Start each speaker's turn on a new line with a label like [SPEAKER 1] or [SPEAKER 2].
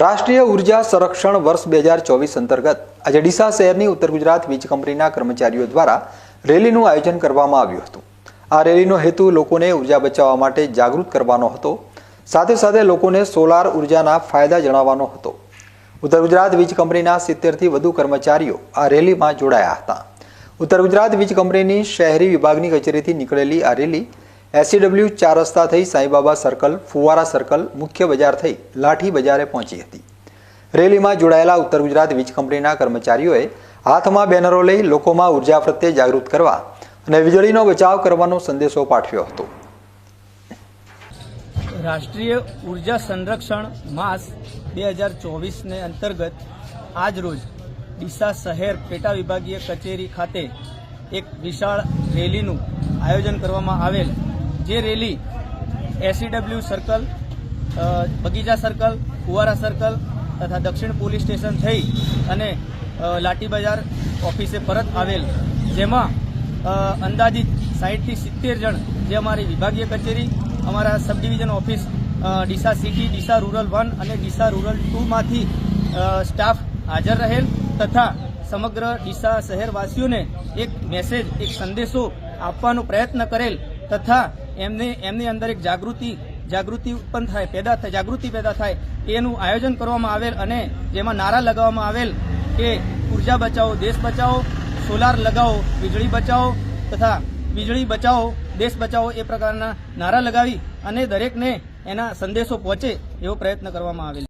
[SPEAKER 1] રાષ્ટ્રીય ઊર્જા સંરક્ષણ વર્ષ બે હજાર ચોવીસ અંતર્ગત આજે ડીસા શહેરની ઉત્તર ગુજરાત વીજ કંપનીના કર્મચારીઓ દ્વારા રેલીનું આયોજન કરવામાં આવ્યું હતું. આ રેલીનો હેતુ લોકોને ઊર્જા બચાવવા માટે જાગૃત કરવાનો હતો. સાથે સાથે લોકોને સોલાર ઉર્જાના ફાયદા જણાવવાનો હતો. ઉત્તર ગુજરાત વીજ કંપનીના સિત્તેરથી વધુ કર્મચારીઓ આ રેલીમાં જોડાયા હતા. ઉત્તર ગુજરાત વીજ કંપનીની શહેરી વિભાગની કચેરીથી નીકળેલી આ રેલી એસસીડબ્લ્યુ ચાર રસ્તા થઈ સાંઈબાબા સર્કલ ફુવારા સર્કલ મુખ્ય બજાર થઈ લાઠી બજારે પહોંચી હતી. રેલીમાં જોડાયેલા ઉત્તર ગુજરાત વીજ કંપનીના કર્મચારીઓએ હાથમાં બેનરો લઈ લોકોમાં ઊર્જા પ્રત્યે જાગૃત કરવા અને વીજળીનો બચાવ કરવાનો સંદેશો પાઠવ્યો હતો.
[SPEAKER 2] રાષ્ટ્રીય ઊર્જા સંરક્ષણ માસ બે હજાર ચોવીસને અંતર્ગત આજ રોજ ડીસા શહેર પેટા વિભાગીય કચેરી ખાતે એક વિશાળ રેલીનું આયોજન કરવામાં આવેલ જે રેલી એસસીડબ્લ્યુ સર્કલ બગીચા સર્કલ કુવારા સર્કલ તથા દક્ષિણ પોલીસ સ્ટેશન થઈ અને લાઠી બજાર ઓફિસે પરત આવેલ. જેમાં અંદાજિત સાહીઠથી સિત્તેર જણ જે અમારી વિભાગીય કચેરી, અમારા sub division office Deesa city Deesa rural one અને ડીસા રૂરલ ટુમાંથી સ્ટાફ હાજર રહેલ તથા સમગ્ર ડીસા શહેરવાસીઓને એક મેસેજ એક સંદેશો આપવાનો પ્રયત્ન કરેલ તથા એમને એમની અંદર એક જાગૃતિ જાગૃતિ ઉત્પન્ન થાય, પેદા થાય, જાગૃતિ પેદા થાય, એનું આયોજન કરવામાં આવેલ અને જેમાં નારા લગાવવામાં આવેલ કે ઊર્જા બચાવો, દેશ બચાવો, સોલાર લગાવો, વીજળી બચાવો તથા વીજળી બચાવો, દેશ બચાવો એ પ્રકારના નારા લગાવી અને દરેકને એના સંદેશો પહોંચે એવો પ્રયત્ન કરવામાં આવેલ